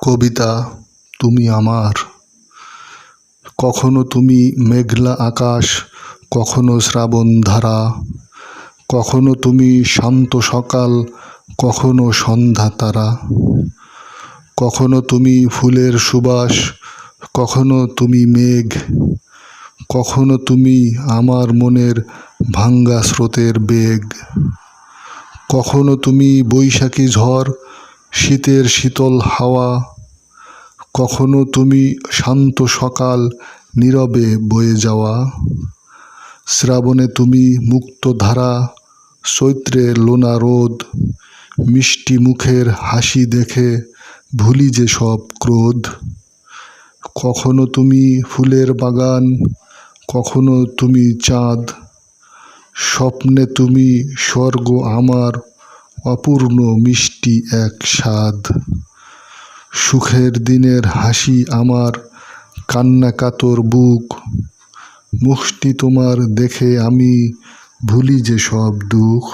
কবিতা তুমি আমার। কখনো তুমি মেঘলা আকাশ, কখনো শ্রাবণ ধারা, কখনো তুমি শান্ত সকাল, কখনো সন্ধ্যা তারা। কখনো তুমি ফুলের সুবাস, কখনো তুমি মেঘ, কখনো তুমি আমার মনের ভাঙ্গা স্রোতের বেগ। কখনো তুমি বৈশাখী ঝড় শীতের শীতল হাওয়া, কখনো তুমি শান্ত সকাল নীরবে বয়ে যাওয়া। শ্রাবণে তুমি মুক্ত ধারা, চৈত্রে লোনা রোদ, মিষ্টি মুখের হাসি দেখে ভুলি যে সব ক্রোধ। কখনো তুমি ফুলের বাগান, কখনো তুমি চাঁদ, স্বপ্নে তুমি স্বর্গ আমার অপূর্ণ মিষ্টি এক স্বাদ। সুখের দিনের হাসি আমার কান্না কাতর বুক। মুখটি তোমার দেখে আমি ভুলি যে সব দুঃখ।